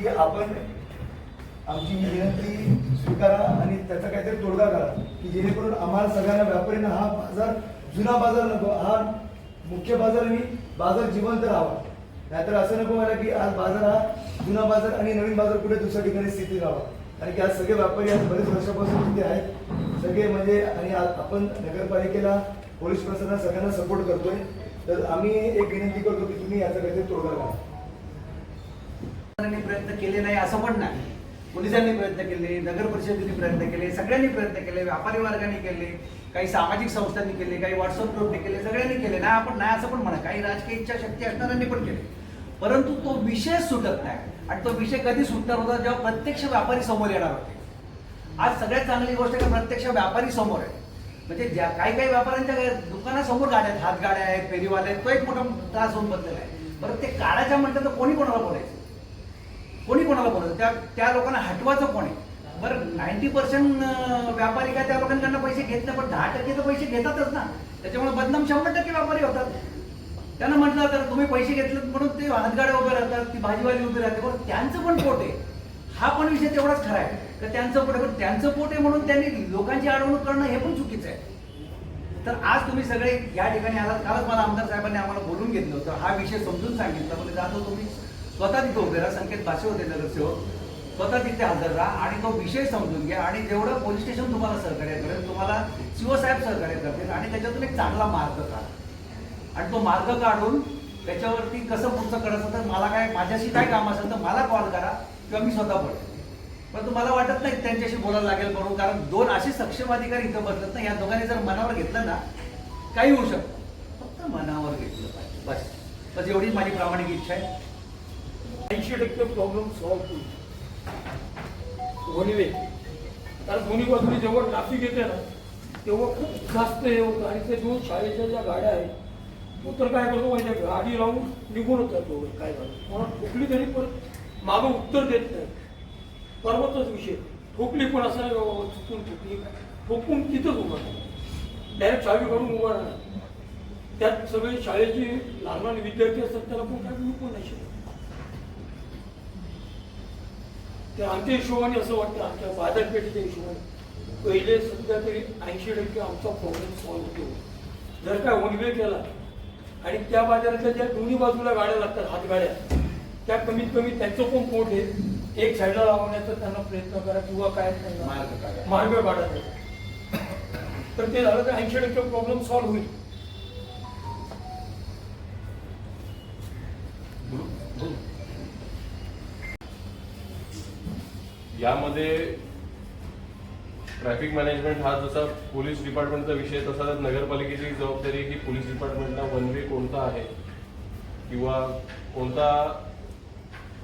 की आपण आमची ही विनंती स्वीकारा आणि त्याचा काहीतरी तोडगा करा की जेणेकरून आम्हाला सगळ्यांना व्यापाऱ्यांना हा बाजार जुना बाजार नको हा मुख्य बाजार आणि बाजार जिवंत राहावा. नाहीतर असं नको मला की आज बाजार हा जुना बाजार आणि नवीन बाजार कुठे दुसऱ्या ठिकाणी स्थिती राहावा. कारण की आज सगळे व्यापारी आज बरेच वर्षापासून तिथे आहेत. सगळे म्हणजे आणि आज आपण नगरपालिकेला पोलीस प्रशासनाला सगळ्यांना सपोर्ट करतोय. तर आम्ही एक विनंती करतो की तुम्ही याचा काहीतरी तोडगा करा प्रयत्न केले नाही असं पण नाही. पोलिसांनी प्रयत्न केले नगर परिषदेने प्रयत्न केले सगळ्यांनी प्रयत्न केले व्यापारी वर्गाने केले काही सामाजिक संस्थांनी केले काही व्हॉट्सअप ग्रुपने केले सगळ्यांनी केले. नाही आपण नाही असं पण म्हणा काही राजकीय इच्छा शक्ती असणाऱ्यांनी पण केले. परंतु तो विषय सुटत नाही. आणि तो विषय कधी सुटणार होता? जेव्हा प्रत्यक्ष व्यापारी समोर येणार होते. आज सगळ्यात चांगली गोष्ट आहे की? प्रत्यक्ष व्यापारी समोर आहे. म्हणजे ज्या काही काही व्यापाऱ्यांच्या दुकानासमोर गाड्या आहेत हातगाड्या आहेत फेरीवाले आहेत तो एक मोठा त्रास होऊन बदलेला आहे. बरं ते काढायच्या म्हटलं तर कोणी कोणाला बोलायचं? कोणी कोणाला बोलत त्या त्या लोकांना हटवायचं कोणी बरं नाईन्टी पर्सेंट व्यापारी काय त्या लोकांकडनं पैसे घेत नाही पण दहा टक्के तर पैसे घेतातच ना. त्याच्यामुळे बदनाम शंभर टक्के व्यापारी होतात. त्यांना म्हटलं तर तुम्ही पैसे घेतले म्हणून ते हातगाड्या उभे राहतात ती भाजीवाली उभी राहते. बरं त्यांचं पण पोट आहे. हा पण विषय तेवढाच खरा आहे. तर त्यांचं पोट आहे. पण त्यांचं पोट आहे म्हणून त्यांनी लोकांची अडवणूक करणं हे पण चुकीचं आहे. तर आज तुम्ही सगळे या ठिकाणी आलात. कालच मला आमदार साहेबांनी आम्हाला बोलून घेतलं होतं. हा विषय समजून सांगितला. म्हणजे जातो तुम्ही. स्वतः तिथे उभे राहा संकेत भाषे होते नगरसेवक स्वतः तिथे हजर राहा आणि तो विषय समजून घ्या आणि जेवढं पोलीस स्टेशन तुम्हाला सहकार्य करेल तुम्हाला शिवसाहेब सहकार्य करतील आणि त्याच्यातून एक चांगला मार्ग काढा. आणि तो मार्ग काढून त्याच्यावरती कसं पुढचं करायचं तर मला काय माझ्याशी काय काम असेल तर मला कॉल करा किंवा मी स्वतः बोलतो. पण तुम्हाला वाटत नाही त्यांच्याशी बोलायला लागेल म्हणून कारण दोन असे सक्षम अधिकारी इथं बसतात ना या दोघांनी जर मनावर घेतलं ना काही होऊ शकतं. फक्त मनावर घेतलं पाहिजे. बस. बस एवढीच माझी प्रामाणिक इच्छा आहे. ऐंशी टक्के प्रॉब्लेम सॉल्व्ह होईल. दोन्ही वे कारण दोन्ही बाजूने जेव्हा ट्रॅफिक येते ना तेव्हा खूप जास्त हे होतं. आणि ते दोन शाळेच्या ज्या गाड्या आहेत तो तर काय करतो माहिती आहे गाडी लावून निघूनच जातो. काय झालं? म्हणून ठोकली तरी पण मागं उत्तर देत नाही. परवाचाच विषय. ठोकली पण असं बाबा चुकून ठोकली काय ठोकून तिथंच उभा डायरेक्ट चावी काढून उभा राहणार त्यात सगळे शाळेचे लहान लहान विद्यार्थी असतात त्याला कोण काय पण नाही शकत. ते आमच्या हिशोबाने असं वाटतं आमच्या बाजारपेठेच्या हिशोबाने. पहिले सध्या तरी ऐंशी टक्के आमचा प्रॉब्लेम सॉल्व्ह होतो. जर काय वन केला आणि त्या बाजाराच्या ज्या दोन्ही बाजूला गाड्या लागतात हातगाड्या त्या कमीत कमी त्यांचं पण पोट आहे एक साईडला लावण्याचा त्यांना प्रयत्न करा किंवा काय. मार्ग काढा. तर ते झालं तर ऐंशी टक्के प्रॉब्लेम सॉल्व्ह होईल. यामध्ये ट्रॅफिक मॅनेजमेंट हा जसा पोलीस डिपार्टमेंटचा विषय तसा नगरपालिकेची जबाबदारी की पोलीस डिपार्टमेंटला वन वे कोणता आहे? किंवा कोणता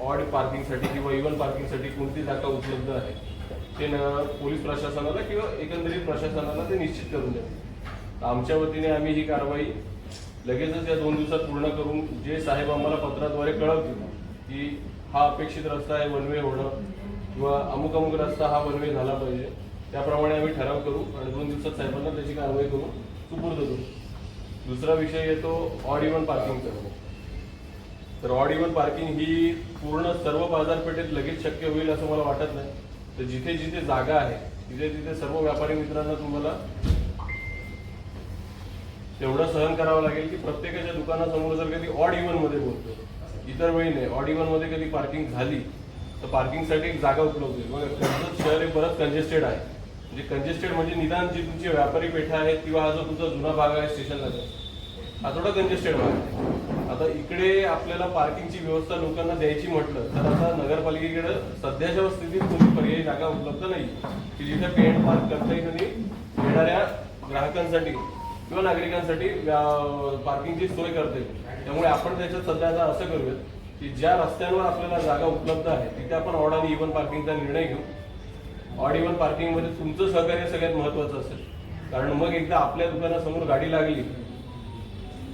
ऑड पार्किंगसाठी किंवा इव्हन पार्किंगसाठी कोणती जागा उपलब्ध आहे? ते न पोलीस प्रशासनाला किंवा एकंदरीत प्रशासनाला ते निश्चित करून द्या आमच्या वतीने आम्ही ही कारवाई लगेचच या दोन दिवसात पूर्ण करून जे साहेब आम्हाला पत्राद्वारे कळवतील की हा अपेक्षित रस्ता आहे वन वे होणं किंवा अमुक अमुक रस्ता हा वन वे झाला पाहिजे. त्याप्रमाणे आम्ही ठराव करू आणि दोन दिवसात साहेबांना त्याची कारवाई करून सुपूर्द करू. दुसरा विषय येतो ऑड इव्हन पार्किंगचा तर ऑड इव्हन पार्किंग ही पूर्ण सर्व बाजारपेठेत लगेच शक्य होईल असं मला वाटत नाही. तर जिथे जिथे जागा आहे तिथे तिथे सर्व व्यापारी मित्रांना तुम्हाला तेवढं सहन करावं लागेल की प्रत्येकाच्या दुकानासमोर जर कधी ऑड इव्हनमध्ये बोलतो इतर वेळी नाही. ऑड इव्हनमध्ये कधी पार्किंग झाली तर पार्किंगसाठी एक जागा उपलब्ध आहे. बघा कर्जत शहर हे बरंच कंजेस्टेड आहे. म्हणजे कंजेस्टेड म्हणजे निदान जी तुमची व्यापारी पेठा आहेत किंवा हा जो तुमचा जुना भाग आहे स्टेशनला हा थोडा कंजेस्टेड भाग आहे. आता इकडे आपल्याला पार्किंगची व्यवस्था लोकांना द्यायची म्हटलं तर आता नगरपालिकेकडे सध्याच्या स्थितीत कोणती पर्यायी जागा उपलब्ध नाही. की जिथे पेंट पार्क करता येईल आणि येणाऱ्या ग्राहकांसाठी किंवा नागरिकांसाठी पार्किंगची सोय करता येईल. त्यामुळे आपण त्याच्यात सध्या आता असं करूयात. की ज्या रस्त्यांवर आपल्याला जागा उपलब्ध आहे तिथे आपण ऑड आणि इव्हन पार्किंगचा निर्णय घेऊ. ऑड इव्हन पार्किंगमध्ये तुमचं सहकार्य सगळ्यात महत्वाचं असेल. कारण मग एकदा आपल्या दुकानासमोर गाडी लागली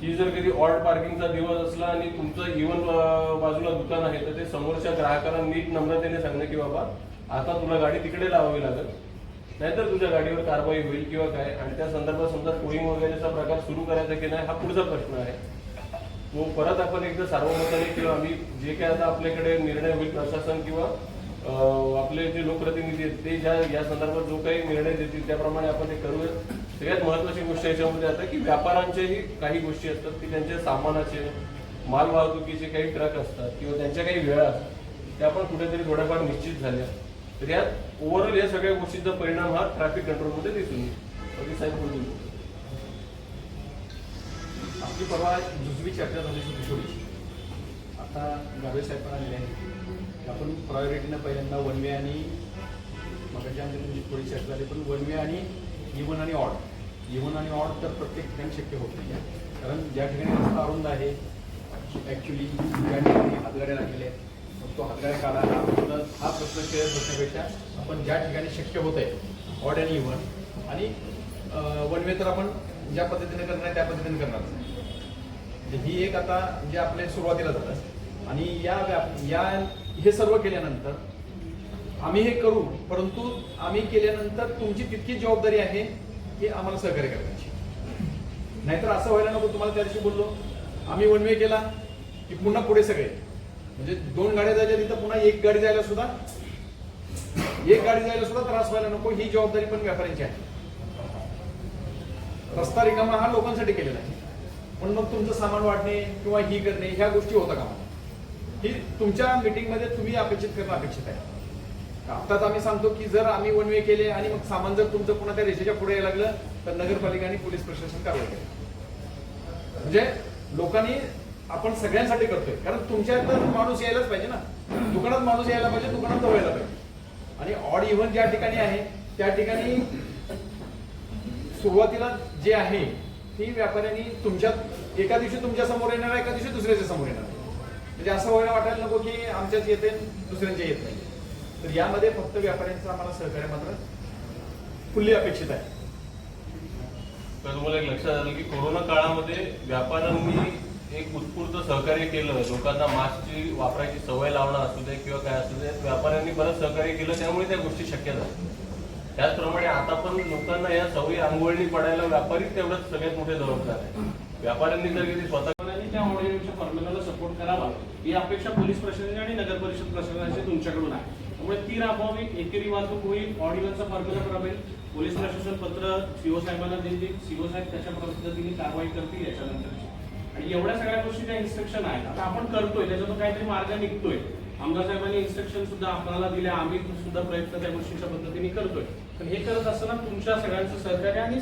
की जर कधी ऑड पार्किंगचा दिवस असला आणि तुमचं इव्हन बाजूला दुकान आहे तर ते समोरच्या ग्राहकांना नीट नम्रतेने सांगणं की बाबा आता तुला गाडी तिकडे लावावी लागेल. नाहीतर तुझ्या गाडीवर कारवाई होईल किंवा काय. आणि त्या संदर्भात समजा टोईंग वगैरेचा प्रकार सुरू करायचा की नाही हा पुढचा प्रश्न आहे. तो परत आपण एकदा सार्वमताने किंवा आम्ही जे काय आता आपल्याकडे निर्णय होईल प्रशासन किंवा आपले जे लोकप्रतिनिधी आहेत ते ज्या या संदर्भात जो काही निर्णय देतील त्याप्रमाणे आपण ते करूया. सगळ्यात महत्वाची गोष्ट याच्यामध्ये आता की व्यापाऱ्यांच्याही काही गोष्टी असतात की त्यांच्या सामानाचे माल वाहतुकीचे काही ट्रक असतात किंवा त्यांच्या काही वेळा असतात त्या पण कुठेतरी थोड्याफार निश्चित झाल्या. तर यात ओव्हरऑल या सगळ्या गोष्टींचा परिणाम हा ट्रॅफिक कंट्रोलमध्ये दिसून येईल. साहेब आपली परवा जुजवी चर्चा झाली होती थोडी आता गावे साहेब पण आलेले आहेत. आपण प्रायोरिटीनं पहिल्यांदा वन वे आणि मगाच्या आमच्या थोडी चर्चा झाली पण वन वे आणि e इवन आणि ऑड इवन e आणि ऑड तर प्रत्येक ठिकाणी शक्य होत नाही आहे कारण ज्या ठिकाणी रस्ता अरुंद आहे ॲक्च्युली ज्या ठिकाणी हातगाड्या लागलेल्या आहेत मग तो हातगाड्या काढा हा प्रश्न हा प्रश्न आपण ज्या ठिकाणी शक्य होत आहे ऑड आणि e इवन आणि वन वे तर आपण ज्या पद्धतीने करणार आहे त्या पद्धतीने करणार म्हणजे ही एक आता म्हणजे आपल्या सुरुवातीला झालं. आणि या व्याप या हे सर्व केल्यानंतर आम्ही हे करू परंतु आम्ही केल्यानंतर तुमची तितकी जबाबदारी आहे की आम्हाला सहकार्य करायची. नाहीतर असं व्हायला नको तुम्हाला त्या दिवशी बोललो. आम्ही वन वे केला की पुन्हा पुढे सगळे. म्हणजे दोन गाड्या जायच्या तिथं पुन्हा एक गाडी जायला सुद्धा एक गाडी जायला सुद्धा त्रास व्हायला नको ही जबाबदारी पण व्यापाऱ्यांची आहे. रस्ता रिकामा हा लोकांसाठी केलेला आहे. पण मग तुमचं सामान वाढणे किंवा ही करणे ह्या गोष्टी होता का ही तुमच्या मीटिंगमध्ये तुम्ही अपेक्षित करणं अपेक्षित आहे. आत्ताच आम्ही सांगतो की जर आम्ही वन वे केले आणि मग सामान जर तुमचं पुन्हा त्या रेषेच्या पुढे यायला लागलं तर नगरपालिका आणि पोलीस प्रशासन कारवाई करेल. म्हणजे लोकांनी आपण सगळ्यांसाठी करतोय. कारण तुमच्या तर माणूस यायलाच पाहिजे ना. दुकानात माणूस यायला पाहिजे दुकानात व्हायला पाहिजे. आणि ऑड इव्हन ज्या ठिकाणी आहे त्या ठिकाणी सुरुवातीला जे आहे ती व्यापाऱ्यांनी तुमच्यात एका दिवशी तुमच्यासमोर येणार एका दिवशी दुसऱ्याच्या समोर येणार. म्हणजे असं व्हायला वाटायला नको की आमच्याच येते दुसऱ्यांच्या येत नाही. तर यामध्ये फक्त व्यापाऱ्यांचं आम्हाला सहकार्य मात्र फुल्ली अपेक्षित आहे. तर तुम्हाला एक लक्षात आलं की कोरोना काळामध्ये व्यापाऱ्यांनी एक उत्स्फूर्त सहकार्य केलं. लोकांना मास्कची वापरायची सवय लावणं असू दे किंवा काय असू दे व्यापाऱ्यांनी बरंच सहकार्य केलं. त्यामुळे त्या गोष्टी शक्य झाल्या. त्याचप्रमाणे आता पण लोकांना या सवयी आंघोळणी पडायला व्यापारी तेवढंच सगळ्यात मोठे जबाबदार आहे व्यापाऱ्यांनी जर कधी स्वतः आणि त्या फॉर्म्युलाला सपोर्ट करावा ही अपेक्षा पोलीस प्रशासन आणि नगर परिषद प्रशासनाची तुमच्याकडून आहे. त्यामुळे ती राबवावी एकेरी वाहतूक होईल ऑडिओचा फॉर्म्युला राबेल पोलीस प्रशासन पत्र सीओ साहेबांना देतील सीओ साहेब त्याच्या पद्धतीने कारवाई करतील याच्यानंतर. आणि एवढ्या सगळ्या गोष्टीच्या इन्स्ट्रक्शन आहेत. आता आपण करतोय त्याच्यातून काहीतरी मार्ग निघतोय. आमदार साहेबांनी इन्स्ट्रक्शन सुद्धा आपल्याला दिल्या आम्ही सुद्धा प्रयत्न त्या गोष्टीच्या पद्धतीने करतोय. पण हे करत असताना तुमच्या सगळ्यांचं सहकार्य आणि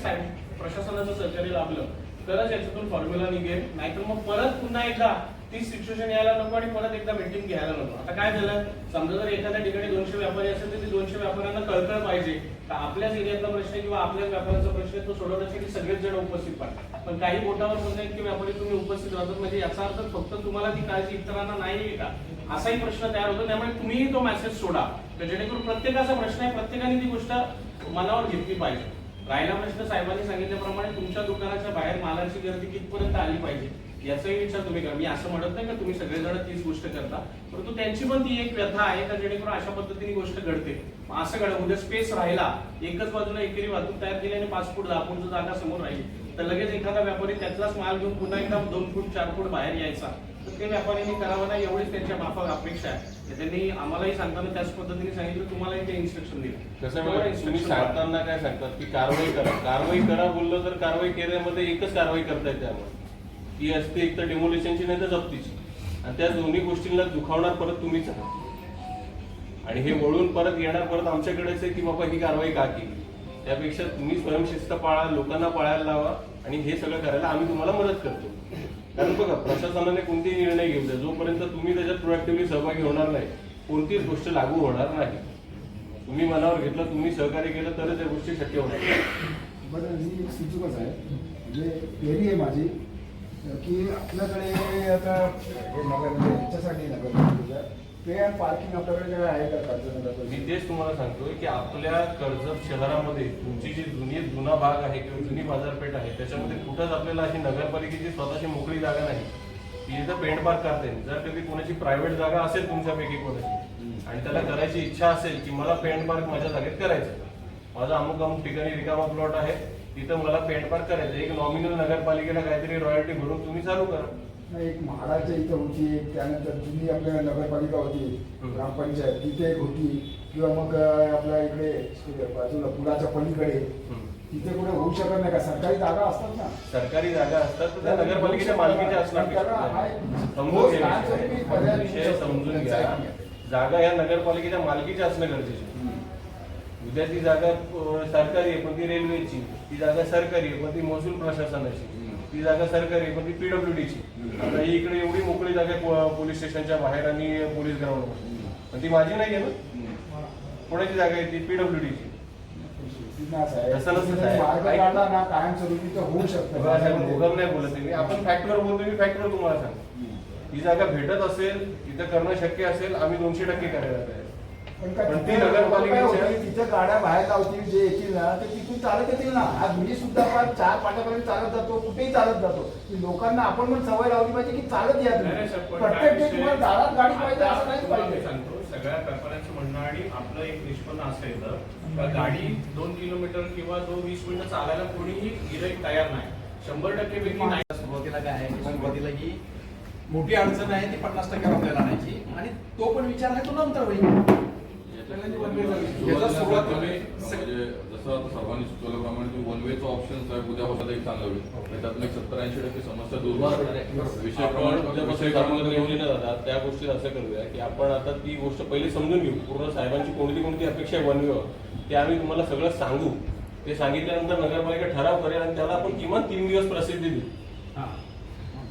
प्रशासनाचं सहकार्य लाभलं. तरच याच्यातून फॉर्म्युला निघेल. नाहीतर मग परत पुन्हा एकदा ती सिच्युएशन यायला नको आणि परत एकदा मीटिंग घ्यायला नको. आता काय झालं? समजा जर एखाद्या ठिकाणी दोनशे व्यापारी असेल तर ते दोनशे व्यापाऱ्यांना कळकळ पाहिजे. तर आपल्याच एरियातला प्रश्न किंवा आपल्याच व्यापाऱ्याचा प्रश्न तो सोडवण्यासाठी सगळेच जण उपस्थित पाहिजे पण काही बोटावर म्हणतात की व्यापारी तुम्ही उपस्थित राहतात. म्हणजे याचा अर्थ फक्त तुम्हाला ती काळजी इतरांना नाही आहे का? असाही प्रश्न तयार होतो. त्यामुळे तुम्हीही तो मेसेज सोडा. तर जेणेकरून प्रत्येकाचा प्रश्न आहे प्रत्येकाने ती गोष्ट मनावर घेतली पाहिजे. राहिला प्रश्न साहेबांनी सांगितल्याप्रमाणे तुमच्या दुकानाच्या बाहेर मालाची गर्दी कितपर्यंत आली पाहिजे? याचाही विचार तुम्ही करा. मी असं म्हणत नाही का तुम्ही सगळेजण तीच गोष्ट करता परंतु त्यांची पण ती एक व्यथा आहे का जेणेकरून अशा पद्धतीने गोष्ट घडते? असं घड. उद्या स्पेस राहिला एकच बाजूला एकेरी वाहतूक तयार केली आणि पाच फूट दहा फूट जागा समोर राहिली तर लगेच एखादा व्यापारी त्यातलाच माल घेऊन पुन्हा एकदा दोन फूट चार फूट बाहेर यायचा. तर ते व्यापाऱ्यांनी करावं नाही एवढीच त्यांच्या माफक अपेक्षा आहे. त्यांनी आम्हालाही सांगताना त्याच पद्धतीने सांगितलं तुम्हालाही ते इन्स्ट्रक्शन दिलं. आहे? तुम्ही सांगताना काय सांगतात की कारवाई करा. कारवाई करा बोललं तर कारवाई केल्यामध्ये एकच कारवाई करता येते आम्हाला. ती असते एक तर डेमोलेशनची नाही तर जप्तीची. आणि त्या दोन्ही गोष्टींना दुखावणार परत तुम्हीच आहात. आणि हे वळून परत येणार परत आमच्याकडेच आहे की बाबा ही कारवाई का केली? त्यापेक्षा तुम्ही स्वयंशिस्त पाळा लोकांना पाळायला लावा आणि हे सगळं करायला आम्ही तुम्हाला मदत करतो. कारण बघा प्रशासनाने कोणतेही निर्णय घेऊ द्या जोपर्यंत तुम्ही त्याच्यात प्रोएक्टिव्हली सहभागी होणार नाही कोणतीच गोष्ट लागू होणार नाही. तुम्ही मनावर घेतलं तुम्ही सहकार्य केलं तरच त्या गोष्टी शक्य होणार. बरं ही सुचूकच आहे. म्हणजे क्वेरी आहे माझी की आपल्याकडे आता हे नगर नगर पे अँड पार्किंग आपल्याकडे काय आहे का कर्ज मी तेच तुम्हाला सांगतोय की आपल्या कर्जत शहरामध्ये तुमची जी जुनी जुना भाग आहे किंवा जुनी बाजारपेठ आहे त्याच्यामध्ये कुठंच आपल्याला अशी नगरपालिकेची स्वतःची मोकळी जागा नाही. ती इथं पेंट पार्क करता. येईल जर कधी कोणाची प्रायव्हेट जागा असेल तुमच्यापैकी कोणाची आणि त्याला करायची इच्छा असेल की मला पेंट पार्क माझ्या जागेत करायचं माझा अमुक अमुक ठिकाणी रिकामा प्लॉट आहे तिथं मला पेंट पार्क करायचं एक नॉमिनल नगरपालिकेला काहीतरी रॉयल्टी भरून तुम्ही चालू करा. एक म्हाडाच्या इथं होती एक त्यानंतर जुनी आपल्या नगरपालिका होती. ग्रामपंचायत तिथे एक होती किंवा मग आपल्या इकडे बाजूला पुलाच्या पलीकडे. तिथे कुठे होऊ शकत नाही का सरकारी जागा असतात ना सरकारी जागा असतात तर त्या नगरपालिकेच्या मालकीच्या असणार हो, विषय. समजून घ्या. जागा या नगरपालिकेच्या मालकीच्या असणं गरजेचं. उद्या ती जागा सरकारी आहे पण ती रेल्वेची ती जागा सरकारी आहे पण ती महसूल प्रशासनाची ती जागा सरकारी पण ती पीडब्ल्यूडीची आता ही इकडे एवढी मोकळी जागा आहे पोलीस स्टेशनच्या बाहेर आणि पोलीस ग्राउंडवर. पण ती माझी नाही आहे ना. कोणाची जागा आहे ती पीडब्ल्यूडीची नाही भोगम बोलत मी आपण फॅक्टवर बोलतो मी फॅक्टवर तुम्हाला सांगतो. ही जागा भेटत असेल तिथं करणं शक्य असेल आम्ही दोनशे टक्के करायला तयार आहे. पण ती तिथे नगरपालिकेच्या- गाड्या बाहेर लावतील जे येतील ना ते तिथून चालत येतील ना. आज मी सुद्धा चार पाट्यापर्यंत चालत जातो कुठेही चालत जातो. की लोकांना आपण पण सवय लावली पाहिजे की चालत या नाही, नाही, सर, तुम्ही प्रत्येक ठिकाणी तुम्हाला दारात गाडी पाहिजे असं नाही तुम्हाला मी पाहिजे. सांगतो सगळ्या व्यापाऱ्यांचं म्हणणं आणि आपलं एक निष्पन्न असं येतं का गाडी दोन किलोमीटर किंवा दोन वीस मिनिटं चालायला कोणीही गिराईक तयार नाही. शंभर टक्के व्यक्ती नाही. सुरुवातीला काय आहे की सुरुवातीला की मोठी अडचण आहे ती पन्नास टक्के आपल्याला आणायची. आणि तो पण विचार आहे तो नंतर होईल. जसं आता सर्वांनी सुचवल्याप्रमाणे तुम्ही वन वेचा ऑप्शन साहेब उद्या होता एक चांगलं होईल. त्यातून एक सत्तर ऐंशी टक्के समस्या दूर. विषय आहात त्या गोष्टी असं करूया की आपण आता ती गोष्ट पहिली समजून घेऊ. पूर्ण साहेबांची कोणती कोणती अपेक्षा आहे वनवे ते आम्ही तुम्हाला सगळं सांगू. ते सांगितल्यानंतर नगरपालिका ठराव करेल आणि त्याला आपण किमान तीन दिवस प्रसिद्धी देऊ. हा.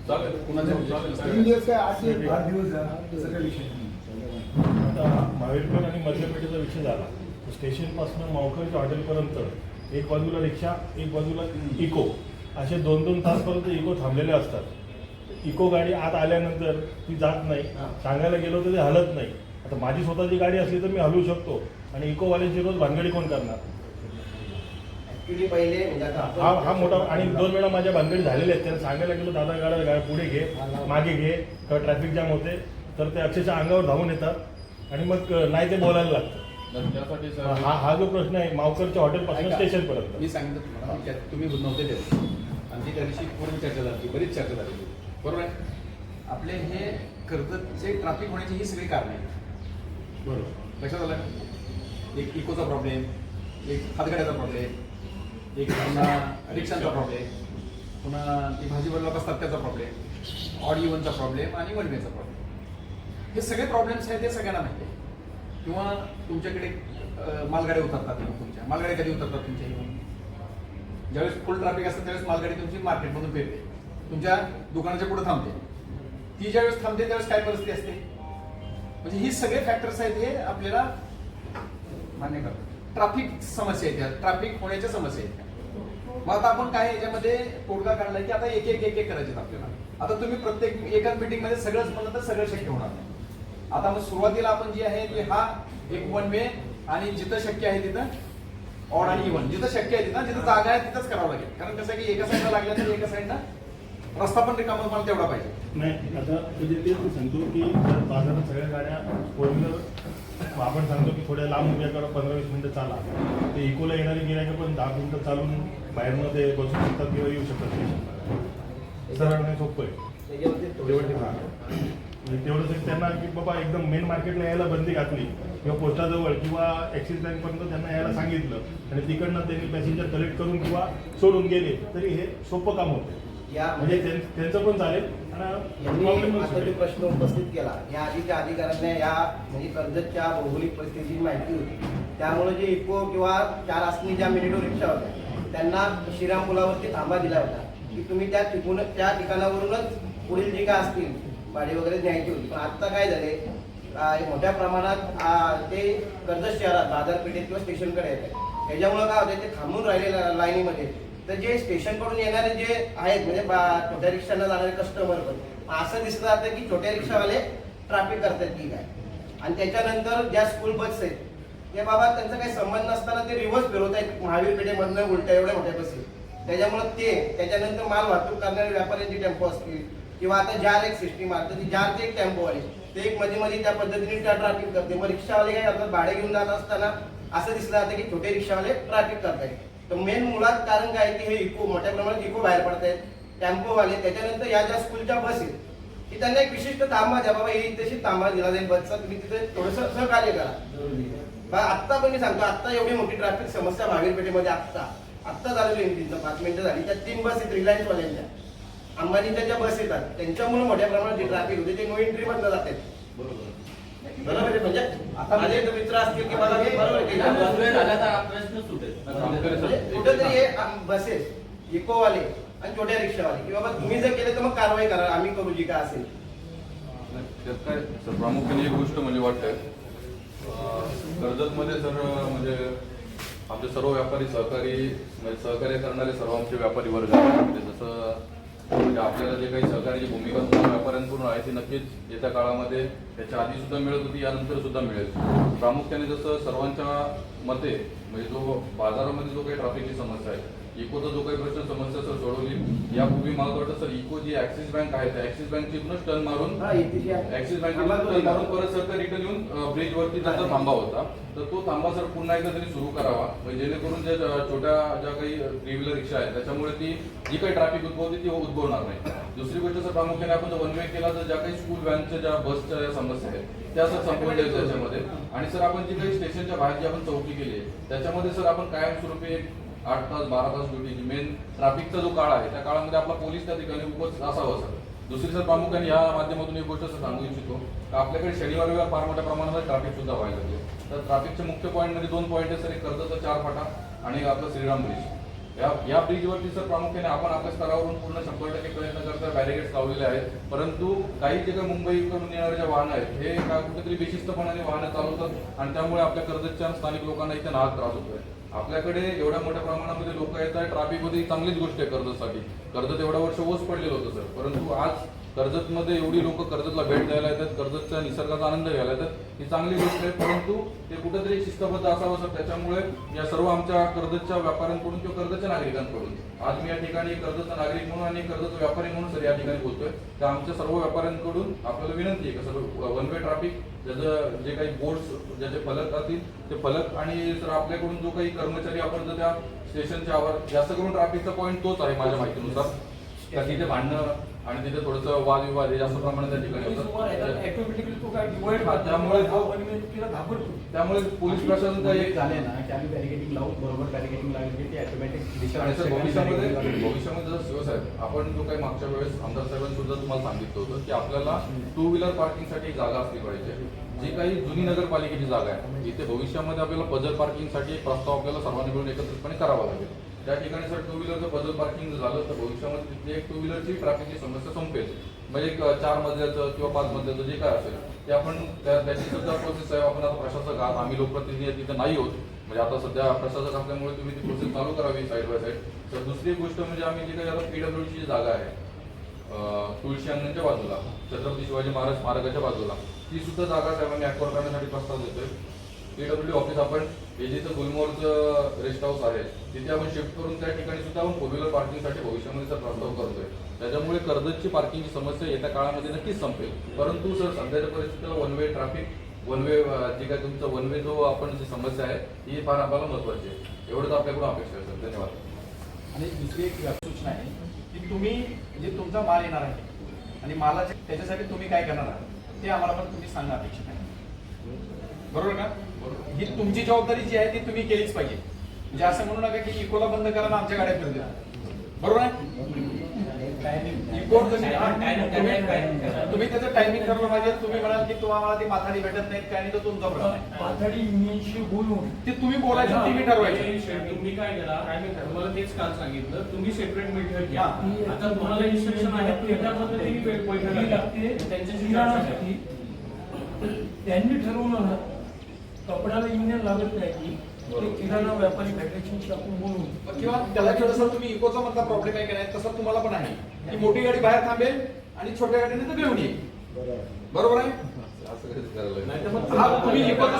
चालेल. तीन दिवस काय? आठ दिवस आठ दिवस आता महावीरपेठ आणि मध्यपेठेचा विषय झाला. स्टेशनपासून मावकरच्या हॉटेलपर्यंत एक बाजूला रिक्षा एक बाजूला इको असे दोन दोन तासपर्यंत इको थांबलेले असतात. इको गाडी आत आल्यानंतर ती जात नाही. सांगायला गेलो तर ते हलत नाही. आता माझी स्वतःची गाडी असली तर मी हलवू शकतो. आणि इकोवाल्यांची रोज भानगडी कोण करणार? म्हणजे हा हा मोठा आणि दोन वेळा माझ्या भानगडी झालेल्या आहेत. त्यांना सांगायला गेलो दादा गाड्या पुढे घे मागे घे किंवा ट्रॅफिक जाम होते? तर ते अक्षरशः अंगावर धावून येतात आणि मग नाही ते बोलायला लागतं. त्यासाठी हा हा जो प्रश्न आहे मावकरच्या हॉटेलपासून स्टेशनपर्यंत मी सांगितलं तुम्हाला की त्यात तुम्ही नव्हते ते आमची त्या दिवशी पूर्ण चर्चा झाली बरीच चर्चा झाली. बरोबर आहे? आपले हे कर्जतचे ट्रॅफिक होण्याची ही सगळी कारण आहे बरोबर. लक्षात आलं? एक इकोचा प्रॉब्लेम एक हातगाड्याचा प्रॉब्लेम एक पुन्हा रिक्षांचा प्रॉब्लेम पुन्हा ती भाजीवर लोक असतात त्याचा प्रॉब्लेम ऑड इव्हनचा प्रॉब्लेम आणि वन वेचा प्रॉब्लेम हे सगळे प्रॉब्लेम्स आहेत ते सगळ्यांना माहिती आहे. किंवा तुमच्याकडे मालगाड्या उतरतात तुमच्या. मालगाड्या कधी उतरतात तुमच्या? इथून ज्यावेळेस फुल ट्रॅफिक असतं त्यावेळेस मालगाडी तुमची मार्केटमधून फिरते तुमच्या दुकानाच्या पुढे थांबते. ती ज्यावेळेस थांबते त्यावेळेस काय परिस्थिती असते? म्हणजे ही सगळे फॅक्टर्स आहेत हे आपल्याला मान्य करतात. ट्रॅफिक समस्या आहेत ट्रॅफिक होण्याच्या समस्या आहेत. मग आता आपण काय याच्यामध्ये तोडगा काढलाय की आता एक एक एक एक करायचे आपल्याला. आता तुम्ही प्रत्येक एकाच मीटिंगमध्ये सगळंच म्हणलं तर सगळं शक्य होणार नाही. आता मग सुरुवातीला आपण जे आहे ते हा एक वन वे आणि जिथं शक्य आहे तिथं ऑड आणि इव्हन जिथं शक्य आहे तिथं जिथं जागा आहे तिथंच करावं लागेल. कारण कसं आहे की एका साईडला लागल्या तर एका साईडला रस्ता पण रिकामा मला तेवढा पाहिजे. नाही आता म्हणजे तेच मी सांगतो की जर बाजारात सगळ्या गाड्या फोर व्हीलर आपण सांगतो की थोड्या लांब उभ्या करा पंधरा वीस मिनिटं चाला. ते इकोला येणारी गिरायक पण दहा मिनिटं चालून बाहेरनं ते बसू शकतात किंवा येऊ शकतात. सरळ नाही सोपं आहे. म्हणजे तेवढंच एक त्यांना की बाबा एकदम मेन मार्केटला यायला बंदी घातली. किंवा पोस्टाजवळ किंवा ॲक्सिस बँकपर्यंत त्यांना यायला सांगितलं. आणि तिकडनं त्यांनी पॅसेंजर कलेक्ट करून किंवा सोडून गेले. तरी हे सोपं काम होतं. या म्हणजे त्यां- त्यांचं पण चालेल. आणि. प्रश्न उपस्थित केला या आधीच्या अधिकाऱ्यांना या म्हणजे कर्जतच्या भौगोलिक परिस्थितीची माहिती होती. त्यामुळे जे इको किंवा चार आसनी ज्या मिनिटो रिक्षा होत्या त्यांना श्रीराम पुलावरती थांबा दिला होता. की तुम्ही त्या ठिकून त्या ठिकाणावरूनच पुढील जी काय असतील भाडी वगैरे न्यायची होती. पण आता काय झाले मोठ्या प्रमाणात ते कर्जत शहरात बाजारपेठेत किंवा स्टेशनकडे येतंय त्याच्यामुळं काय होतं ते थांबून राहिले लाईनीमध्ये. तर जे स्टेशनकडून येणारे जे आहेत म्हणजे बा- छोट्या रिक्षांना जाणारे कस्टमर पण असं दिसलं जातं की छोट्या रिक्षावाले ट्रॅफिक करतात की काय आणि त्याच्यानंतर ज्या स्कूल बस आहेत ते बाबा त्यांचा काही संबंध नसताना ते रिव्हर्स फिरवत आहेत. महावीर पेठेमधनं उलट्या एवढ्या मोठ्या बसेस त्याच्यामुळे ते त्याच्यानंतर माल वाहतूक करणारे व्यापाऱ्यांचे टेम्पो असतील किंवा आता जार एक सिस्टीम आहे ती जारचे एक टेम्पोवाले ते एक मध्ये मध्ये त्या पद्धतीने त्या ट्रॅफिक करते. मग रिक्षावाले काय करतात? भाडे घेऊन जात असताना असं दिसलं जातं की छोटे रिक्षावाले ट्रॅफिक करतायत. तर मेन मुळात कारण काय की हे इको मोठ्या प्रमाणात इको बाहेर पडत आहेत. टेम्पोवाले त्याच्यानंतर या ज्या स्कूलच्या बस आहेत की त्यांना एक विशिष्ट तांबा द्या. बाबा ही तशी तांबा दिला जाईल बसचा तुम्ही तिथे थोडंसं सहकार्य करा. बा आत्ता पण मी सांगतो आत्ता एवढी मोठी ट्रॅफिक समस्या भावीर पेठेमध्ये आत्ता. आत्ता झालेली पाच मिनिटं झाली. त्या तीन बस आहेत रिलायन्स वाल्यांच्या. अंबानीच्या ज्या बस येतात. त्यांच्यामुळे मोठ्या प्रमाणात जी ट्रॅफिक होते ते नो एंट्री मधनं जाते. बरोबर आहे म्हणजे आता माझे मित्र असतील की मला हे बरोबर आहे की म्हणजे कुठेतरी हे बसेस इकोवाले आणि छोट्या रिक्षावाले. की बाबा तुम्ही जर केले तर मग कारवाई करा आम्ही करू जी काय असेल. त्यात काय सर प्रामुख्याने एक गोष्ट म्हणजे वाटतंय कर्जत मध्ये सर म्हणजे आमचे सर्व व्यापारी सहकारी म्हणजे सहकार्य करणारे सर्व आमचे व्यापारी वर्ग म्हणजे जसं म्हणजे आपल्याला जे काही सहकार्याची भूमिका तुम्हाला व्यापाऱ्यांकडून आहे ती नक्कीच येत्या काळामध्ये त्याच्या आधी सुद्धा मिळत होती यानंतर सुद्धा मिळेल. प्रामुख्याने जसं सर्वांच्या मते म्हणजे जो बाजारामध्ये जो काही ट्रॅफिकची समस्या आहे इकोचा जो काही प्रश्न समस्या सर सोडवली यापूर्वी मला तर वाटतं सर इको जी ऍक्सिस बँक आहे त्या ऍक्सिस बँकची इथूनच टर्न मारून. ऍक्सिस तो बँकेतून इथं. परत सर रिटर्न येऊन ब्रिज वरती त्याचा थांबा होता. तर तो थांबा सर पुन्हा एकदा त्यांनी सुरू करावा. म्हणजे जेणेकरून ज्या छोट्या ज्या काही थ्री व्हीलर रिक्षा आहेत त्याच्यामुळे ती जी काही ट्रॅफिक उद्भवते ती उद्भवणार नाही. दुसरी गोष्ट सर प्रामुख्याने आपण वन वे केला तर ज्या काही स्कूल व्हॅनच्या ज्या बसच्या ज्या समस्या आहेत त्या सर द्यायच्या त्याच्यामध्ये. आणि सर आपण जी काही स्टेशनच्या बाहेर जी आपण चौकी केली आहे त्याच्यामध्ये सर आपण कायमस्वरूपी आठ तास बारा तास ड्युटी मेन ट्रॅफिकचा जो काळ आहे त्या काळामध्ये आपला पोलीस त्या ठिकाणी उपस्थित असावा सर दुसरी सर प्रामुख्याने या माध्यमातून एक गोष्ट सांगू इच्छितो का आपल्याकडे शनिवार रविवार फार मोठ्या प्रमाणात ट्रॅफिक सुद्धा व्हायला लागले. तर ट्रॅफिकचे मुख्य पॉईंटमध्ये म्हणजे दोन पॉईंट आहे सर. एक कर्जतचा चार फाटा आणि आपलं श्रीराम ब्रिज या या ब्रिजवरती सर प्रामुख्याने आपण आपल्या स्तरावरून पूर्ण शंभर टक्के प्रयत्न करता बॅरिकेड्स लावलेले आहेत. परंतु काही जे काही मुंबईकडून येणारे जे वाहन आहेत हे का कुठेतरी बेशिस्तपणाने वाहनं चालवतात आणि त्यामुळे आपल्या कर्जतच्या स्थानिक लोकांना इथे नाहक त्रास होतोय. आपल्याकडे एवढ्या मोठ्या प्रमाणामध्ये लोक येत आहेत ट्रॅफिकमध्ये चांगलीच गोष्ट आहे कर्जसाठी. कर्ज तेवढ्या वर्ष ओस पडलेलं होतं सर परंतु आज कर्जतमध्ये एवढी लोक कर्जतला भेट द्यायला येतात कर्जतच्या निसर्गाचा आनंद घ्यायला येतात. ही चांगली गोष्ट आहे परंतु ते कुठेतरी शिस्तबद्ध असावं सर त्याच्यामुळे या सर्व आमच्या कर्जतच्या व्यापाऱ्यांकडून किंवा कर्जतच्या नागरिकांकडून आज मी या ठिकाणी कर्जतचा नागरिक म्हणून आणि कर्जत व्यापारी म्हणून सर या ठिकाणी बोलतोय तर आमच्या सर्व व्यापाऱ्यांकडून आपल्याला विनंती आहे का सर वन वे ट्रॅफिक ज्याचं जे काही बोर्ड्स ज्याचे फलक राहतील ते फलक आणि सर आपल्याकडून जो काही कर्मचारी आपण जर त्या स्टेशनच्या आवर जास्त करून ट्रॅफिकचा पॉईंट तोच आहे माझ्या माहितीनुसार. का तिथे भांडणं आणि तिथे थोडंसं वादविवाद हे जास्त प्रमाणात त्या ठिकाणी होतात. हा, त्यामुळे त्यामुळे पोलीस प्रशासन एक झाले ना की आम्ही बॅरिकेटिंग लावून बरोबर बॅरिकेटिंग लागली की ती ऑटोमॅटिक दिशा भविष्यामध्ये शिवसाहेब आपण जो काही मागच्या वेळेस आमदार साहेबांनी सुद्धा तुम्हाला सांगितलं होतं की आपल्याला टू व्हीलर पार्किंगसाठी एक जागा असली पाहिजे. जी काही जुनी नगरपालिकेची जागा आहे. इथे भविष्यामध्ये आपल्याला पजल पार्किंगसाठी प्रस्ताव आपल्याला सर्वांनी मिळून एकत्रितपणे करावा लागेल. त्या ठिकाणी सर टू व्हीलरचं बदल पार्किंग झालं तर भविष्यामध्ये तिथे एक टू व्हीलरची ट्रॅफिकची समस्या संपेल. म्हणजे चार मजल्याचं किंवा पाच मजल्याचं जे काय असेल ते आपण त्याची सुद्धा प्रोसेस आहे आपण आता प्रशासक आहात आम्ही लोकप्रतिनिधी तिथे नाही होत म्हणजे आता सध्या प्रशासक असल्यामुळे तुम्ही ती प्रोसेस चालू करावी साईड बाय साईड तर दुसरी गोष्ट म्हणजे आम्ही जे काही आता पीडब्ल्यूची जागा आहे तुळशी अंगणच्या बाजूला छत्रपती शिवाजी महाराज स्मारकाच्या बाजूला ती सुद्धा जागा साहेबांनी अक्वार करण्यासाठी प्रस्ताव देतोय. पीडब्ल्यू ऑफिस आपण हे जिथं रेस्ट हाऊस आहे. तिथे आपण शिफ्ट करून त्या ठिकाणी सुद्धा आपण फोर व्हीलर पार्किंगसाठी भविष्यामध्ये प्रस्ताव करतोय त्याच्यामुळे कर्जतची पार्किंगची समस्या येत्या काळामध्ये नक्कीच संपेल. परंतु सर सध्याच्या परिस्थितीला one way traffic one way जे काय तुमचं वन वे जो आपण जी समस्या आहे ही फार आपल्याला महत्वाची आहे. एवढंच आपल्याकडून अपेक्षा आहे सर. धन्यवाद. आणि दुसरी एक सूचना आहे की तुम्ही जे तुमचा माल येणार आहे आणि मालाच्या त्याच्यासाठी तुम्ही काय करणार आहात ते आम्हाला पण तुम्ही सांगणं अपेक्षित आहे. बरोबर का? ही तुमची जबाबदारी जी आहे ती तुम्ही केलीच पाहिजे. म्हणजे असं म्हणू नका की इकोला बंद करा आमच्या गाड्या फिरू द्या बरोबर आहे? इको हा, तुम्ही तुम्ही त्याचं टायमिंग ठरवलं पाहिजे. तुम्ही म्हणाल की तुम्हाला ती माथाडी भेटत नाहीत काय नाही तर तुमचा प्रश्न आहे. पाथडी युनियनशी बोलून. ते तुम्ही बोलायचं तुम्ही ठरवायचं. तुम्ही तुम्ही काय करा तुम्हाला तेच काल सांगितलं. तुम्ही सेपरेट बैठक घ्या. आता तुम्हाला इन्स्ट्रक्शन आहे तुम्ही त्या पद्धतीने बैठक. लागते. त्यांच्याशी. त्यांनी ठरवलं ना कपड्याला युनियन लागत नाही की ते किराणा व्यापारी फेडरेशनशी आपण बोलून किंवा त्याला जसं तुम्ही इकोचा मधला प्रॉब्लेम आहे की नाही तसं तुम्हाला पण आहे. की मोठी गाडी बाहेर थांबेल आणि छोट्या गाडीने तर घेऊन येईल. बरोबर आहे? तुम्ही इकोचा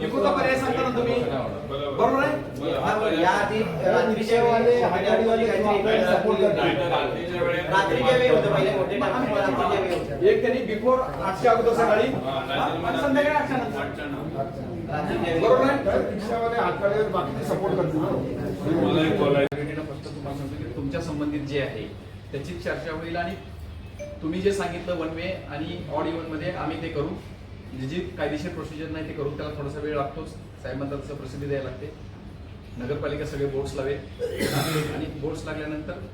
इकोचा पर्याय तुम्ही. बरोबर आहे? हा, याआधी रात्रीच्या वाले गाडीवाले काहीतरी सपोर्ट करतात रात्रीच्या वेळी होतं पहिले मोठे टाकून रात्रीच्या वेळी होतं. एक त्यांनी बिफोर आठच्या अगोदर सकाळी संध्याकाळी आठच्या नंतर. बरोबर आहे रिक्षावाले बाकीचे सपोर्ट करतील फक्त तुम्हाला सांगतो की तुमच्या संबंधित जे आहे त्याची चर्चा होईल आणि तुम्ही जे सांगितलं वन वे आणि ऑडमध्ये आम्ही ते करू जी जी कायदेशीर प्रोसिजर नाही ते करू त्याला थोडासा वेळ लागतोच साहेब म्हणतात तसं प्रसिद्धी द्यायला लागते नगरपालिका सगळे बोर्ड्स लावेल आणि बोर्ड्स लागल्यानंतर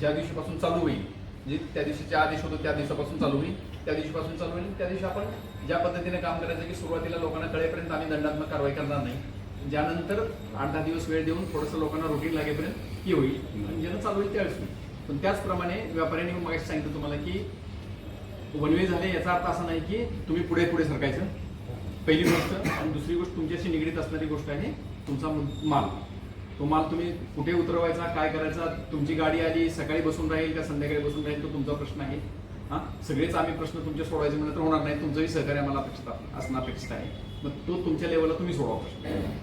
ज्या दिवशीपासून चालू होईल जे त्या दिवशीचे आदेश होतो त्या दिवसापासून चालू होईल त्या दिवशीपासून चालू होईल त्या दिवशी आपण ज्या पद्धतीने काम करायचं की सुरुवातीला लोकांना कळेपर्यंत आम्ही दंडात्मक कारवाई करणार नाही. ज्यानंतर आठ दहा दिवस वेळ देऊन थोडंसं लोकांना रुटीन लागेपर्यंत ही होईल. ज्यांना चालू होईल त्यावेळेस होईल. पण त्याचप्रमाणे व्यापाऱ्यांनी मग सांगितलं तुम्हाला की वनवे झाले याचा अर्थ असा नाही की तुम्ही पुढे पुढे सरकायचं. पहिली गोष्ट आणि दुसरी गोष्ट तुमच्याशी निगडीत असणारी गोष्ट आहे तुमचा माल. तो माल तुम्ही कुठे उतरवायचा काय करायचा तुमची गाडी आली सकाळी बसून राहील का संध्याकाळी बसून राहील तो तुमचा प्रश्न आहे. हा? सगळेच आम्ही प्रश्न तुमचे सोडवायचे म्हणलं तर होणार नाही. तुमचंही सहकार्य आम्हाला अपेक्षित आहे- असणं अपेक्षित आहे. मग तो तुमच्या लेवलला तुम्ही सोडवा प्रश्न.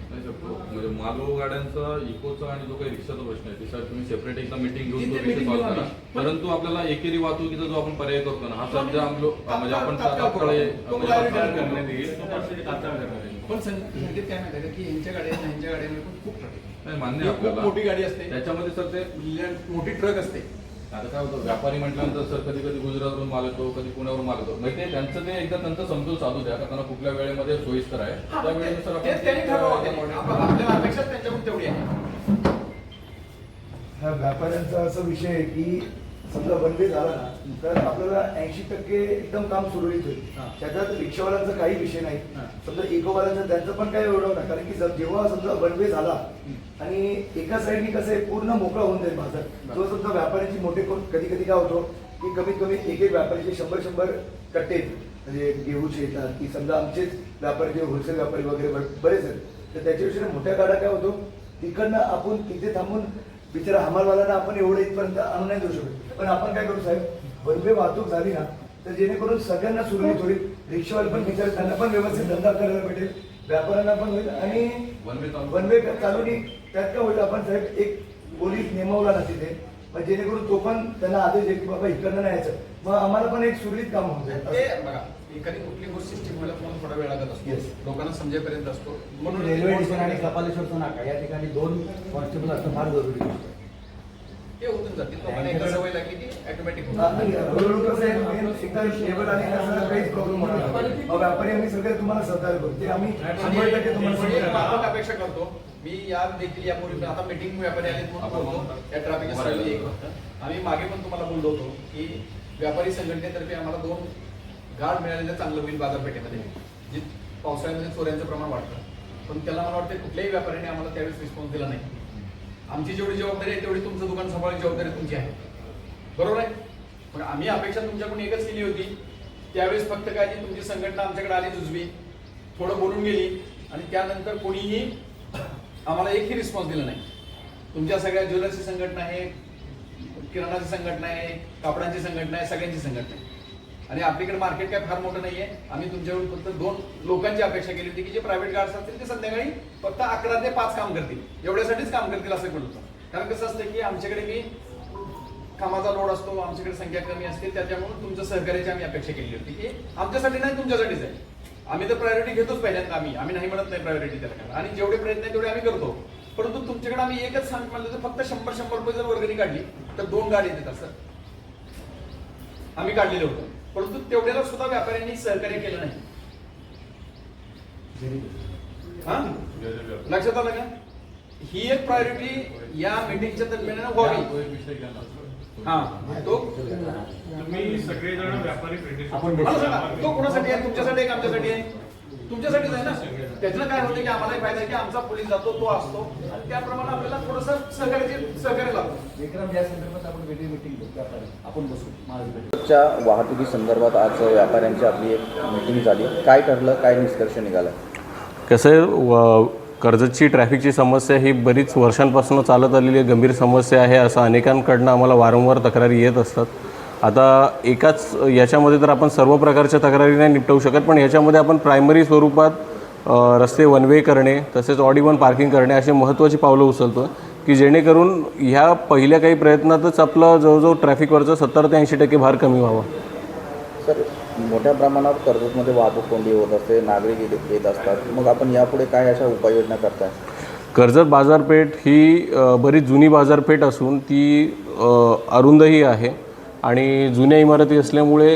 नाही शकतो म्हणजे मालवाहू गाड्यांचा इकोचा आणि जो काही रिक्षाचा प्रश्न आहे त्याच्यावर तुम्ही सेपरेट एकदा मिटिंग घेऊन तो विषय meeting सॉल्व्ह करा. परंतु आपल्याला एकेरी वाहतुकीचा जो आपण पर्याय करतो ना हा सध्या आमलो- म्हणजे आपण म्हणजे पण संगीत काय माहिती का यांच्या गाड्या आणि ह्यांच्या गाड्यांमध्ये खूप मान्य ही खूप मोठी गाडी असते. त्याच्यामध्ये सर ते मोठी ट्रक असते. आता काय होतं व्यापारी म्हटल्यानंतर सर कधी कधी गुजरातवरून माल येतो कधी पुण्यावरून माल येतो म्हणजे ते त्यांचं ते एकदा त्यांचा समतोल साधू द्या का त्यांना कुठल्या वेळेमध्ये सोयीस्कर आहे. हा, त्या ते- वेळेनुसार. आपण- अपेक्षा त्याच्याकडून तेवढी आहे. ह्या व्यापाऱ्यांचा असा विषय आहे की समजा बंदी झाला ना तर आपल्याला ऐंशी टक्के एकदम काम सुरळीत होईल. त्याच्यात रिक्षावाल्यांचा काही विषय नाही. समजा इकोवाल्यांचं त्यांचं पण काही एवढं नाही कारण की जेव्हा समजा वन झाला आणि एका साईडनी कसं आहे पूर्ण मोकळा होऊन जाईल बाजार. जो समजा व्यापाऱ्यांची मोठे कधी कधी काय होतो की कमीत कमी एक एक व्यापाऱ्याचे शंभर शंभर कट्टे म्हणजे गेहूचे येतात की समजा आमचेच व्यापारी जे होलसेल व्यापारी वगैरे बर- बरेच आहेत. तर त्याच्याविषयी मोठ्या गाड्या काय होतो तिकडनं आपण तिथे थांबून बिचारा हमालवाल्यांना आपण एवढं इथपर्यंत आणून नाही देऊ शकत. पण आपण काय करू साहेब? वनवे वाहतूक झाली ना तर जेणेकरून सगळ्यांना सुरळीत होईल. रिक्षावाले पण बिचारे त्यांना पण व्यवस्थित धंदा करायला भेटेल. व्यापाऱ्यांना पण होईल. आणि चालू. नाही त्यात काय होईल आपण साहेब? एक पोलीस नेमवला ना तिथे. मग जेणेकरून तो पण त्यांना आदेश देईल की बाबा इकडनं नाही यायचं. मग आम्हाला पण एक सुरळीत काम होऊन जाईल. ते. बघा एखादी कुठली गोष्ट सिस्टीम व्हायला थोडा वेळ लागत असतो. Yes. लोकांना समजेपर्यंत असतो. म्हणून रेल्वे स्टेशन आणि कपालेश्वरचं नाका या ठिकाणी दोन कॉन्स्टेबल असणं फार जरुरी गोष्ट आहे. ते होऊन जातील. लोकांना एकदा सवय लागली की ऑटोमॅटिक आणि हळूहळू कसं आहे, main एकदा स्टेबल आणि कसं काहीच प्रॉब्लेम होणार नाही. मग व्यापारी आम्ही सगळे तुम्हाला सहकार्य करू ते आम्ही शंभर टक्के तुम्हाला आणि एक सहकार्य माफक करू. अपेक्षा करतो. मी या देखील यापूर्वी आता मीटिंग व्यापारी आले म्हणून बोलतो. या ट्रॅफिक एक आम्ही मागे पण तुम्हाला बोललो होतो की व्यापारी संघटनेतर्फे आम्हाला दोन गार्ड मिळाले तर चांगलं होईल बाजारपेठेमध्ये जे पावसाळ्यामध्ये चोऱ्यांचं प्रमाण वाढतं. पण त्याला मला वाटतं कुठल्याही व्यापाऱ्याने आम्हाला त्यावेळेस रिस्पॉन्स दिला नाही. आमची जेवढी जबाबदारी आहे तेवढी तुमचं दुकान सांभाळायची जबाबदारी तुमची आहे. बरोबर आहे? पण आम्ही अपेक्षा तुमच्याकडून एकच केली होती. त्यावेळेस फक्त काय ती तुमची संघटना आमच्याकडे आली जुजवी थोडं बोलून गेली. आणि त्यानंतर कोणीही आम्हाला एकही रिस्पॉन्स दिला नाही. तुमच्या सगळ्या ज्वेलर्सची संघटना आहे किराणाची संघटना आहे कापडांची संघटना आहे सगळ्यांची संघटना आहे. आणि आपल्याकडे मार्केट काय फार मोठं नाहीये. आम्ही तुमच्याकडून फक्त दोन लोकांची अपेक्षा केली होती की जे प्रायव्हेट गार्ड्स असतील ते संध्याकाळी फक्त अकरा ते पाच काम करतील. एवढ्यासाठीच काम करतील असं बोलतो कारण कसं असतं की आमच्याकडे मी कामाचा लोड असतो आमच्याकडे संख्या कमी असते त्याच्यामुळे तुमच्या सहकार्याची आम्ही अपेक्षा केली होती की आमच्यासाठी नाही तुमच्यासाठीच आहे. आम्ही तर प्रायोरिटी घेतोच पहिल्यांदा आम्ही. आम्ही नाही म्हणत नाही प्रायोरिटी त्याला आणि जेवढे प्रयत्न आहे तेवढे आम्ही करतो. परंतु तुमच्याकडे आम्ही एकच सांग म्हणलं तर फक्त शंभर शंभर रुपये जर वर्गणी काढली तर दोन गाडी देतात सर. आम्ही काढलेलं होतं. परंतु तेवढ्याला सुद्धा व्यापाऱ्यांनी सहकार्य केलं नाही. हा? लक्षात आलं का? ही एक प्रायोरिटी या मीटिंगच्या दरम्यान व्हावी. हा. तो तुम्ही सगळेजण व्यापारी तो कोणासाठी आहे? तुमच्यासाठी आहे का आमच्यासाठी आहे? तुमच्यासाठीच आहे ना? त्याचं काय होतं की आम्हालाही फायदा की आमचा पोलीस जातो तो असतो. आणि त्याप्रमाणे आपल्याला थोडंसं सहकार्याचे सहकार्य लागतं. विक्रम या संदर्भात आपण वेगळी मिटिंग घेऊ. व्यापारी आपण बसू. महाराष्ट्र च्या वाहतुकी संदर्भात आज व्यापाऱ्यांची आपली एक मीटिंग झाली. काय ठरलं? काय निष्कर्ष निघाला? कसं आहे व कर्जतची ट्रॅफिकची समस्या ही बरीच वर्षांपासून चालत आलेली गंभीर समस्या आहे असं अनेकांकडनं आम्हाला वारंवार तक्रारी येत असतात. आता एकाच याच्यामध्ये तर आपण सर्व प्रकारच्या तक्रारी नाही निपटवू शकत पण याच्यामध्ये आपण प्रायमरी स्वरूपात रस्ते वन वे करणे तसेच ऑडी वन पार्किंग करणे अशी महत्त्वाची पावलं उचलतो की जेणेकरून ह्या पहिल्या काही प्रयत्नातच आपलं जवळजवळ ट्रॅफिकवरचं सत्तर ते ऐंशी टक्के भार कमी व्हावा. सर मोठ्या प्रमाणात कर्जतमध्ये वाहतूक कोंडी होत असते नागरिक येत- येत असतात. मग आपण यापुढे काय अशा उपाययोजना करताय? कर्जत बाजारपेठ ही बरीच जुनी बाजारपेठ असून ती अरुंदही आहे. आणि जुन्या इमारती असल्यामुळे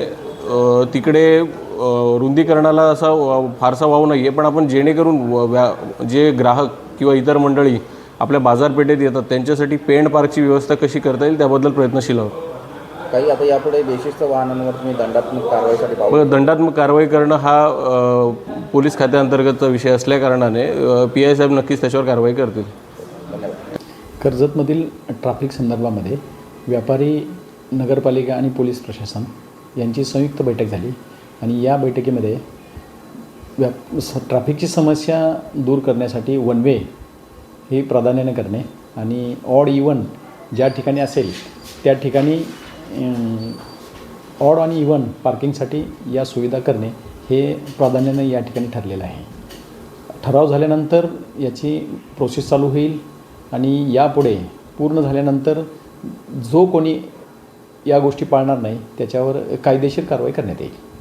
तिकडे रुंदीकरणाला असा व- फारसा वाव नाही आहे पण आपण जेणेकरून व- व्या जे ग्राहक किंवा इतर मंडळी आपल्या बाजारपेठेत येतात त्यांच्यासाठी पेंड पार्कची व्यवस्था कशी करता येईल त्याबद्दल प्रयत्नशील आहोत. काही आता यापुढे बेशिस्त वाहनांवर तुम्ही दंडात्मक कारवाईसाठी पाहू दंडात्मक कारवाई करणं हा अ, पोलीस खात्याअंतर्गतचा विषय असल्याकारणाने पी आय साहेब नक्कीच त्याच्यावर कारवाई करतील. धन्यवाद. कर्जतमधील ट्रॅफिक संदर्भामध्ये व्यापारी नगरपालिका आणि पोलीस प्रशासन यांची संयुक्त बैठक झाली. आणि या बैठकीमध्ये व्याप स ट्रॅफिकची समस्या दूर करण्यासाठी वन वे हे प्राधान्याने करणे आणि ऑड इवन ज्या ठिकाणी असेल त्या ठिकाणी ऑड आणि इवन पार्किंगसाठी या सुविधा करणे हे प्राधान्याने या ठिकाणी ठरलेलं आहे. ठराव झाल्यानंतर याची प्रोसेस चालू होईल आणि यापुढे पूर्ण झाल्यानंतर जो कोणी या गोष्टी पाळणार नाही. त्याच्यावर कायदेशीर कारवाई करण्यात येईल.